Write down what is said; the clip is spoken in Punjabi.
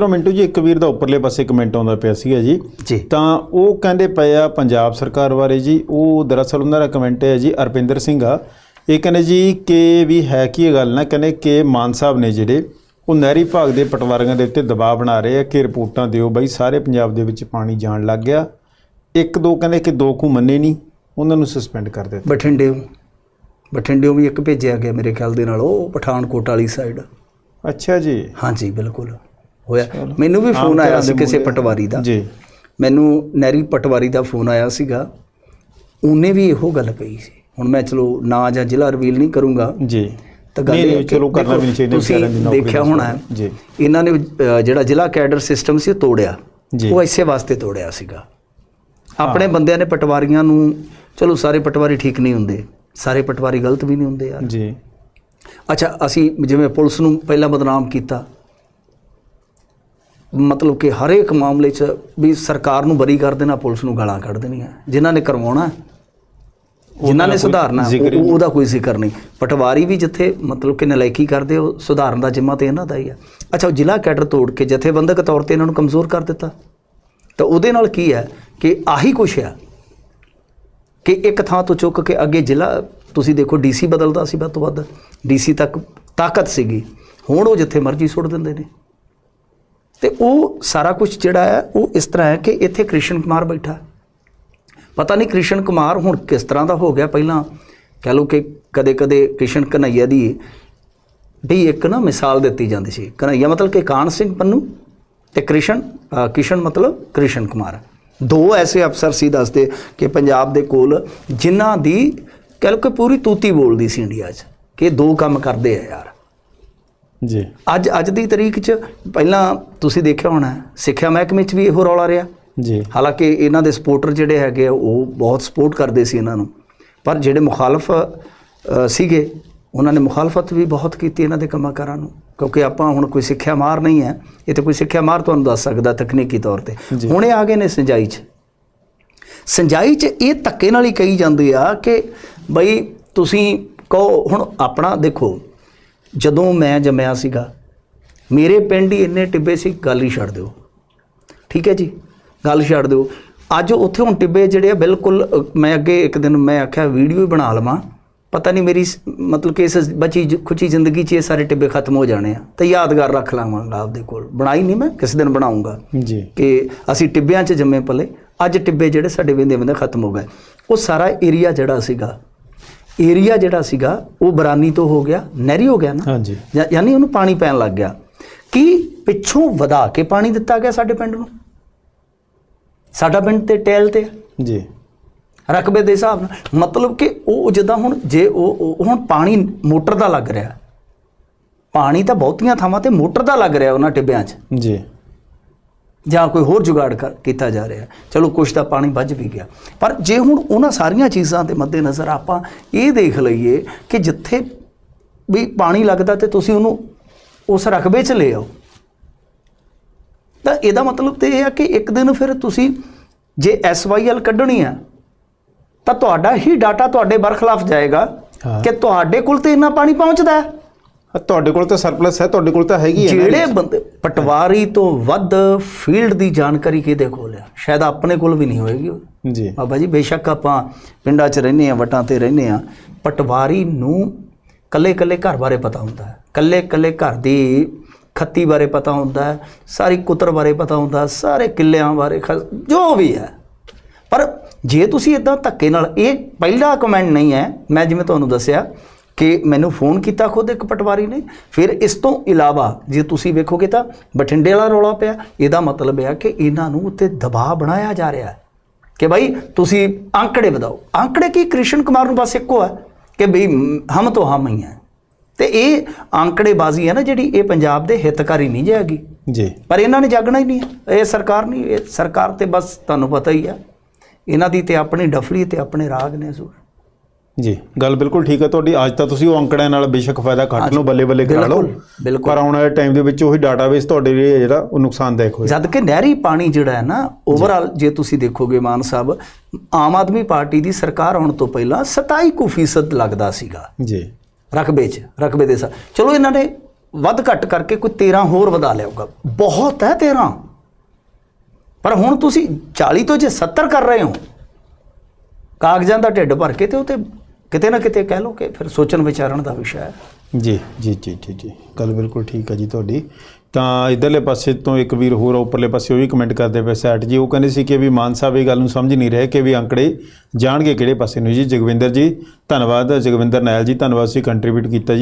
ਚਲੋ ਮਿੰਟੂ ਜੀ ਇੱਕ ਵੀਰ ਦਾ ਉੱਪਰਲੇ ਪਾਸੇ ਕਮੈਂਟ ਆਉਂਦਾ ਪਿਆ ਸੀਗਾ ਜੀ। ਤਾਂ ਉਹ ਕਹਿੰਦੇ ਪਏ ਆ ਪੰਜਾਬ ਸਰਕਾਰ ਬਾਰੇ ਜੀ ਉਹ ਦਰਅਸਲ ਉਹਨਾਂ ਦਾ ਕਮੈਂਟ ਹੈ ਜੀ ਅਰਪਿੰਦਰ ਸਿੰਘ ਆ। ਇਹ ਕਹਿੰਦੇ ਜੀ ਕਿ ਵੀ ਹੈ ਕੀ ਇਹ ਗੱਲ ਨਾ ਕਹਿੰਦੇ ਕਿ ਮਾਨ ਸਾਹਿਬ ਨੇ ਜਿਹੜੇ ਉਹ ਨਹਿਰੀ ਭਾਗ ਦੇ ਪਟਵਾਰੀਆਂ ਦੇ ਉੱਤੇ ਦਬਾਅ ਬਣਾ ਰਹੇ ਆ ਕਿ ਰਿਪੋਰਟਾਂ ਦਿਓ ਬਈ ਸਾਰੇ ਪੰਜਾਬ ਦੇ ਵਿੱਚ ਪਾਣੀ ਜਾਣ ਲੱਗ ਗਿਆ। ਇੱਕ ਦੋ ਕਹਿੰਦੇ ਕਿ ਦੋ ਕੁ ਮੰਨੇ ਨਹੀਂ ਉਹਨਾਂ ਨੂੰ ਸਸਪੈਂਡ ਕਰ ਦਿੱਤਾ। ਬਠਿੰਡਿਓ ਬਠਿੰਡਿਓ ਵੀ ਇੱਕ ਭੇਜਿਆ ਗਿਆ ਮੇਰੇ ਖਿਆਲ ਦੇ ਨਾਲ ਉਹ ਪਠਾਨਕੋਟ ਵਾਲੀ ਸਾਈਡ ਅੱਛਾ ਜੀ। ਹਾਂਜੀ ਬਿਲਕੁਲ। ਹੋਇਆ। ਮੈਨੂੰ ਵੀ ਫੋਨ ਆਇਆ ਸੀ ਕਿਸੇ ਪਟਵਾਰੀ ਦਾ। ਜੀ। ਮੈਨੂੰ ਨੈਰੀ ਪਟਵਾਰੀ ਦਾ ਫੋਨ ਆਇਆ ਸੀਗਾ। ਉਹਨੇ ਵੀ ਇਹੋ ਗੱਲ ਕਹੀ ਸੀ। ਹੁਣ ਮੈਂ ਚਲੋ ਨਾਂ ਜਾਂ ਜ਼ਿਲ੍ਹਾ ਰਿਵੀਲ ਨਹੀਂ ਕਰੂੰਗਾ। ਜੀ। ਤਾਂ ਗੱਲ ਇਹ ਚਲੋ ਕਰਨਾ ਵੀ ਨਹੀਂ ਚਾਹੀਦਾ ਤੁਸੀਂ ਵਿਚਾਰਿਆਂ ਦੀ ਨੌਕਰੀ ਦੇਖਿਆ ਹੋਣਾ। ਜੀ। ਇਹਨਾਂ ਨੇ ਜਿਹੜਾ ਜ਼ਿਲ੍ਹਾ ਕੈਡਰ ਸਿਸਟਮ ਸੀ ਉਹ ਤੋੜਿਆ। ਜੀ। ਉਹ ਇਸੇ ਵਾਸਤੇ ਤੋੜਿਆ ਸੀਗਾ। ਆਪਣੇ ਬੰਦਿਆਂ ਨੇ ਪਟਵਾਰੀਆਂ ਨੂੰ ਚਲੋ ਸਾਰੇ ਪਟਵਾਰੀ ਠੀਕ ਨਹੀਂ ਹੁੰਦੇ। ਸਾਰੇ ਪਟਵਾਰੀ ਗਲਤ ਵੀ ਨਹੀਂ ਹੁੰਦੇ ਯਾਰ। ਜੀ। ਅੱਛਾ ਅਸੀਂ ਜਿਵੇਂ ਪੁਲਿਸ ਨੂੰ ਪਹਿਲਾਂ ਬਦਨਾਮ ਕੀਤਾ। ਮਤਲਬ ਕਿ ਹਰ ਇੱਕ ਮਾਮਲੇ 'ਚ ਵੀ ਸਰਕਾਰ ਨੂੰ ਬਰੀ ਕਰ ਦੇਣਾ ਪੁਲਿਸ ਨੂੰ ਗਾਲਾਂ ਕੱਢ ਦੇਣੀਆਂ। ਜਿਨ੍ਹਾਂ ਨੇ ਕਰਵਾਉਣਾ ਜਿਨ੍ਹਾਂ ਨੇ ਸੁਧਾਰਨਾ ਉਹਦਾ ਕੋਈ ਜ਼ਿਕਰ ਨਹੀਂ। ਪਟਵਾਰੀ ਵੀ ਜਿੱਥੇ ਮਤਲਬ ਕਿ ਨਲਾਇਕੀ ਕਰਦੇ ਉਹ ਸੁਧਾਰਨ ਦਾ ਜਿੰਮਾ ਤੇ ਇਹਨਾਂ ਦਾ ਹੀ ਆ। ਅੱਛਾ ਉਹ ਜ਼ਿਲ੍ਹਾ ਕੈਡਰ ਤੋੜ ਕੇ ਜਥੇਬੰਦਕ ਤੌਰ ਤੇ ਇਹਨਾਂ ਨੂੰ ਕਮਜ਼ੋਰ ਕਰ ਦਿੱਤਾ। ਤਾਂ ਉਹਦੇ ਨਾਲ ਕੀ ਹੈ ਕਿ ਆਹੀ ਕੁਛ ਆ ਕਿ ਇੱਕ ਥਾਂ ਤੋਂ ਚੁੱਕ ਕੇ ਅੱਗੇ ਜ਼ਿਲ੍ਹਾ ਤੁਸੀਂ ਦੇਖੋ ਡੀਸੀ ਬਦਲਦਾ ਸੀ ਵੱਧ ਤੋਂ ਵੱਧ। ਡੀਸੀ ਤੱਕ ਤਾਕਤ ਸੀਗੀ। ਹੁਣ ਉਹ ਜਿੱਥੇ ਮਰਜ਼ੀ ਸੁੱਟ ਦਿੰਦੇ ਨੇ। ਤੇ ਉਹ ਸਾਰਾ ਕੁਝ ਜਿਹੜਾ ਹੈ, ਉਹ ਇਸ ਤਰ੍ਹਾਂ ਹੈ ਕਿ ਇੱਥੇ ਕ੍ਰਿਸ਼ਨ ਕੁਮਾਰ ਬੈਠਾ ਪਤਾ ਨਹੀਂ ਕ੍ਰਿਸ਼ਨ ਕੁਮਾਰ ਹੁਣ ਕਿਸ ਤਰ੍ਹਾਂ ਦਾ ਹੋ ਗਿਆ। ਪਹਿਲਾਂ ਕਹ ਲਓ ਕਿ ਕਦੇ-ਕਦੇ ਕ੍ਰਿਸ਼ਨ ਕਨਈਆ ਦੀ ਵੀ ਇੱਕ ਨਾ ਮਿਸਾਲ ਦਿੱਤੀ ਜਾਂਦੀ ਸੀ। ਕਨਈਆ ਮਤਲਬ ਕਿ ਕਾਨ ਸਿੰਘ ਪੰਨੂ ਤੇ ਕ੍ਰਿਸ਼ਨ ਕਿਸ਼ਨ ਮਤਲਬ ਕ੍ਰਿਸ਼ਨ ਕੁਮਾਰ। ਦੋ ਐਸੇ ਅਫਸਰ ਸੀ ਦੱਸਦੇ ਕਿ ਪੰਜਾਬ ਦੇ ਕੋਲ ਜਿਨ੍ਹਾਂ ਦੀ ਕਹ ਲਓ ਕਿ ਪੂਰੀ ਤੂਤੀ ਬੋਲਦੀ ਸੀ ਇੰਡੀਆ 'ਚ ਕਿ ਦੋ ਕੰਮ ਕਰਦੇ ਆ ਯਾਰ। ਜੀ। ਅੱਜ ਅੱਜ ਦੀ ਤਰੀਕ 'ਚ ਪਹਿਲਾਂ ਤੁਸੀਂ ਦੇਖਿਆ ਹੋਣਾ ਸਿੱਖਿਆ ਮਹਿਕਮੇ 'ਚ ਵੀ ਇਹੋ ਰੌਲਾ ਰਿਹਾ। ਜੀ। ਹਾਲਾਂਕਿ ਇਹਨਾਂ ਦੇ ਸਪੋਰਟਰ ਜਿਹੜੇ ਹੈਗੇ ਆ, ਉਹ ਬਹੁਤ ਸਪੋਰਟ ਕਰਦੇ ਸੀ ਇਹਨਾਂ ਨੂੰ। ਪਰ ਜਿਹੜੇ ਮੁਖਾਲਫ ਸੀਗੇ ਉਹਨਾਂ ਨੇ ਮੁਖਾਲਫਤ ਵੀ ਬਹੁਤ ਕੀਤੀ ਇਹਨਾਂ ਦੇ ਕੰਮਾਂ ਨੂੰ। ਕਿਉਂਕਿ ਆਪਾਂ ਹੁਣ ਕੋਈ ਸਿੱਖਿਆ ਮਾਰ ਨਹੀਂ ਹੈ ਇਹ ਤੇ ਕੋਈ ਸਿੱਖਿਆ ਮਾਰ ਤੁਹਾਨੂੰ ਦੱਸ ਸਕਦਾ ਤਕਨੀਕੀ ਤੌਰ ਤੇ। ਹੁਣ ਇਹ ਆ ਗਏ ਨੇ ਸਿੰਜਾਈ 'ਚ। ਸਿੰਜਾਈ 'ਚ ਇਹ ਧੱਕੇ ਨਾਲ ਹੀ ਕਹੀ ਜਾਂਦੇ ਆ ਕਿ ਬਈ ਤੁਸੀਂ ਕਹੋ ਹੁਣ ਆਪਣਾ ਦੇਖੋ ਜਦੋਂ ਮੈਂ ਜੰਮਿਆ ਸੀਗਾ ਮੇਰੇ ਪਿੰਡ ਹੀ ਇੰਨੇ ਟਿੱਬੇ ਸੀ ਗੱਲ ਹੀ ਛੱਡ ਦਿਓ। ਠੀਕ ਹੈ ਜੀ? ਗੱਲ ਛੱਡ ਦਿਓ। ਅੱਜ ਉੱਥੇ ਹੁਣ ਟਿੱਬੇ ਜਿਹੜੇ ਆ ਬਿਲਕੁਲ ਮੈਂ ਅੱਗੇ ਇੱਕ ਦਿਨ ਮੈਂ ਆਖਿਆ ਵੀਡੀਓ ਹੀ ਬਣਾ ਲਵਾਂ। ਪਤਾ ਨਹੀਂ ਮੇਰੀ ਮਤਲਬ ਕਿ ਇਸ ਬਚੀ ਖੁਚੀ ਜ਼ਿੰਦਗੀ 'ਚ ਇਹ ਸਾਰੇ ਟਿੱਬੇ ਖਤਮ ਹੋ ਜਾਣੇ ਆ। ਤੇ ਯਾਦਗਾਰ ਰੱਖ ਲਾਵਾਂਗਾ ਆਪਦੇ ਕੋਲ। ਬਣਾਈ ਨਹੀਂ ਮੈਂ ਕਿਸੇ ਦਿਨ ਬਣਾਉਂਗਾ। ਜੀ। ਕਿ ਅਸੀਂ ਟਿੱਬਿਆਂ 'ਚ ਜੰਮੇ ਪਲੇ ਅੱਜ ਟਿੱਬੇ ਜਿਹੜੇ ਸਾਡੇ ਵੇਂਦੇ ਵੇਂਦੇ ਖਤਮ ਹੋ ਗਏ। ਉਹ ਸਾਰਾ ਏਰੀਆ ਜਿਹੜਾ ਸੀਗਾ ਏਰੀਆ ਜਿਹੜਾ ਸੀਗਾ ਉਹ ਬਰਾਨੀ ਤੋਂ ਹੋ ਗਿਆ ਨਹਿਰੀ ਹੋ ਗਿਆ ਨਾ। ਹਾਂਜੀ। ਯਾਨੀ ਉਹਨੂੰ ਪਾਣੀ ਪੈਣ ਲੱਗ ਗਿਆ। ਕੀ ਪਿੱਛੋਂ ਵਧਾ ਕੇ ਪਾਣੀ ਦਿੱਤਾ ਗਿਆ ਸਾਡੇ ਪਿੰਡ ਨੂੰ? ਸਾਡਾ ਪਿੰਡ ਤੇ ਟੈਲ ਤੇ। ਜੀ। ਰਕਬੇ ਦੇ ਹਿਸਾਬ ਨਾਲ। ਮਤਲਬ ਕਿ ਉਹ ਜਿੱਦਾਂ ਹੁਣ ਜੇ ਉਹ ਉਹ- ਹੁਣ ਪਾਣੀ ਮੋਟਰ ਦਾ ਲੱਗ ਰਿਹਾ। ਪਾਣੀ ਤਾਂ ਬਹੁਤੀਆਂ ਥਾਵਾਂ ਤੇ ਮੋਟਰ ਦਾ ਲੱਗ ਰਿਹਾ ਉਹਨਾਂ ਟਿੱਬਿਆਂ 'ਚ। ਜੀ। ਜਾਂ ਕੋਈ ਹੋਰ ਜੁਗਾੜ ਕਰ- ਕੀਤਾ ਜਾ ਰਿਹਾ। ਚਲੋ ਕੁਛ ਤਾਂ ਪਾਣੀ ਵੱਜ ਵੀ ਗਿਆ। ਪਰ ਜੇ ਹੁਣ ਉਹਨਾਂ ਸਾਰੀਆਂ ਚੀਜ਼ਾਂ ਦੇ ਮੱਦੇਨਜ਼ਰ ਆਪਾਂ ਇਹ ਦੇਖ ਲਈਏ ਕਿ ਜਿੱਥੇ ਵੀ ਪਾਣੀ ਲੱਗਦਾ ਤੇ ਤੁਸੀਂ ਉਹਨੂੰ ਉਸ ਰਕਬੇ 'ਚ ਲੈ ਆਓ। ਤਾਂ ਇਹਦਾ ਮਤਲਬ ਤੇ ਇਹ ਆ ਕਿ ਇੱਕ ਦਿਨ ਫਿਰ ਤੁਸੀਂ ਜੇ ਐਸਵਾਈਐਲ ਕੱਢਣੀ ਆ ਤਾਂ ਤੁਹਾਡਾ ਹੀ ਡਾਟਾ ਤੁਹਾਡੇ ਬਰਖਲਾਫ ਜਾਏਗਾ। ਕਿ ਤੁਹਾਡੇ ਕੋਲ ਤੇ ਇੰਨਾ ਪਾਣੀ ਪਹੁੰਚਦਾ। ਹੈ ਤੁਹਾਡੇ ਕੋਲ ਤਾਂ ਸਰਪਲਸ ਹੈ ਤੁਹਾਡੇ ਕੋਲ ਤਾਂ ਹੈਗੀ ਹੈ ਜਿਹੜੇ ਬੰਦੇ ਪਟਵਾਰੀ ਤੋਂ ਵੱਧ ਫੀਲਡ ਦੀ ਜਾਣਕਾਰੀ ਕਿਹਦੇ ਕੋਲ ਆ? ਸ਼ਾਇਦ ਆਪਣੇ ਕੋਲ ਵੀ ਨਹੀਂ ਹੋਏਗੀ। ਜੀ। ਬਾਬਾ ਜੀ ਬੇਸ਼ੱਕ ਆਪਾਂ ਪਿੰਡਾਂ 'ਚ ਰਹਿੰਦੇ ਆ ਵਟਾਂ ਤੇ ਰਹਿੰਦੇ ਆ ਪਟਵਾਰੀ ਨੂੰ ਕੱਲੇ ਕੱਲੇ ਘਰ ਬਾਰੇ ਪਤਾ ਹੁੰਦਾ ਹੈ। ਕੱਲੇ ਕੱਲੇ ਘਰ ਦੀ ਖੱਤੀ ਬਾਰੇ ਪਤਾ ਹੁੰਦਾ ਹੈ ਸਾਰੀ ਕੁਤਰ ਬਾਰੇ ਪਤਾ ਹੁੰਦਾ ਸਾਰੇ ਕਿੱਲਿਆਂ ਬਾਰੇ ਜੋ ਵੀ ਹੈ। ਪਰ ਜੇ ਤੁਸੀਂ ਇਦਾਂ ਧੱਕੇ ਨਾਲ ਇਹ ਪਹਿਲਾ ਕਮੈਂਟ ਨਹੀਂ ਹੈ ਮੈਂ ਜਿਵੇਂ ਤੁਹਾਨੂੰ ਦੱਸਿਆ ਕਿ ਮੈਨੂੰ ਫੋਨ ਕੀਤਾ ਖੁਦ ਇੱਕ ਪਟਵਾਰੀ ਨੇ। ਫਿਰ ਇਸ ਤੋਂ ਇਲਾਵਾ ਜੇ ਤੁਸੀਂ ਵੇਖੋਗੇ ਤਾਂ ਬਠਿੰਡੇ ਵਾਲਾ ਰੌਲਾ ਪਿਆ। ਇਹਦਾ ਮਤਲਬ ਹੈ ਕਿ ਇਹਨਾਂ ਨੂੰ ਉੱਤੇ ਦਬਾਅ ਬਣਾਇਆ ਜਾ ਰਿਹਾ ਹੈ। ਕਿ ਭਾਈ ਤੁਸੀਂ ਅੰਕੜੇ ਵਧਾਓ। ਅੰਕੜੇ ਕੀ? ਕ੍ਰਿਸ਼ਨ ਕੁਮਾਰ ਨੂੰ ਬਸ ਇੱਕੋ ਹੈ ਕਿ ਭਈ ਹਮ ਤੋਂ ਹਮ ਹੀ ਹੈ। ਤੇ ਇਹ ਅੰਕੜੇਬਾਜ਼ੀ ਹੈ ਨਾ ਜਿਹੜੀ ਇਹ ਪੰਜਾਬ ਦੇ ਹਿੱਤਕਾਰੀ ਨਹੀਂ ਜਾਏਗੀ। ਜੀ। ਪਰ ਇਹਨਾਂ ਨੇ ਜਾਗਣਾ ਹੀ ਨਹੀਂ ਹੈ। ਇਹ ਸਰਕਾਰ ਨਹੀਂ ਇਹ ਸਰਕਾਰ ਤੇ ਬਸ ਤੁਹਾਨੂੰ ਪਤਾ ਹੀ ਆ। ਇਹਨਾਂ ਦੀ ਤੇ ਆਪਣੀ ਡਫਲੀ ਤੇ ਆਪਣੇ ਰਾਗ ਨੇ ਜ਼ੂਰ ਜੀ। ਗੱਲ ਬਿਲਕੁਲ ਠੀਕ ਹੈ ਤੁਹਾਡੀ। ਅੱਜ ਤਾਂ ਤੁਸੀਂ ਉਹ ਅੰਕੜਿਆਂ ਨਾਲ ਬੇਸ਼ੱਕ ਫਾਇਦਾ ਕੱਟ ਲਓ ਬੱਲੇ ਬੱਲੇ ਕਰਾ ਲਓ। ਪਰ ਆਉਣ ਵਾਲੇ ਟਾਈਮ ਦੇ ਵਿੱਚ ਉਹੀ ਡਾਟਾਬੇਸ ਤੁਹਾਡੇ ਲਈ ਜਿਹੜਾ ਉਹ ਨੁਕਸਾਨਦਾਇਕ ਹੋਏਗਾ। ਜਦ ਕਿ ਨਹਿਰੀ ਪਾਣੀ ਜਿਹੜਾ ਹੈ ਨਾ ਓਵਰਆਲ ਜੇ ਤੁਸੀਂ ਦੇਖੋਗੇ ਮਾਨ ਸਾਹਿਬ ਆਮ ਆਦਮੀ ਪਾਰਟੀ ਦੀ ਸਰਕਾਰ ਆਉਣ ਤੋਂ ਪਹਿਲਾਂ 27% ਲੱਗਦਾ ਸੀਗਾ। ਜੀ। ਰਕਬੇ 'ਚ ਰਕਬੇ ਦੇ ਸਾ ਚਲੋ ਇਹਨਾਂ ਨੇ ਵੱਧ ਘੱਟ ਕਰਕੇ ਕੋਈ 13 ਹੋਰ ਵਧਾ ਲਿਆਊਗਾ ਬਹੁਤ ਹੈ 13 ਪਰ ਹੁਣ ਤੁਸੀਂ 40 ਤੋਂ ਜੇ 70 ਕਰ ਰਹੇ ਹੋ ਕਾਗਜ਼ਾਂ ਦਾ ਢਿੱਡ ਭਰ ਕੇ ਤੇ ਉਹ ਤੇ ਕਿਤੇ ਨਾ ਕਿਤੇ ਕਹਿ ਲਓ ਕਿ ਫਿਰ ਸੋਚਣ ਵਿਚਾਰਨ ਦਾ ਵਿਸ਼ਾ ਹੈ। ਜੀ ਜੀ ਜੀ ਜੀ ਜੀ। ਗੱਲ ਬਿਲਕੁਲ ਠੀਕ ਹੈ ਜੀ ਤੁਹਾਡੀ। ਤਾਂ ਇਧਰਲੇ ਪਾਸੇ ਤੋਂ ਇੱਕ ਵੀਰ ਹੋਰ ਆ, ਉੱਪਰਲੇ ਪਾਸੇ ਉਹ ਵੀ ਕਮੈਂਟ ਕਰਦੇ ਪਏ ਸੈਟ ਜੀ। ਉਹ ਕਹਿੰਦੇ ਸੀ ਕਿ ਵੀ ਮਾਨ ਸਾਹਿਬ ਇਹ ਗੱਲ ਨੂੰ ਸਮਝ ਨਹੀਂ ਰਹੇ ਕਿ ਵੀ ਅੰਕੜੇ ਜਾਣਗੇ ਕਿਹੜੇ ਪਾਸੇ ਨੂੰ। ਜੀ ਜਗਵਿੰਦਰ ਜੀ ਧੰਨਵਾਦ ਜਗਵਿੰਦਰ ਨਾਇਲ ਜੀ ਧੰਨਵਾਦ ਤੁਸੀਂ ਕੰਟਰੀਬਿਊਟ ਕੀਤਾ ਜੀ।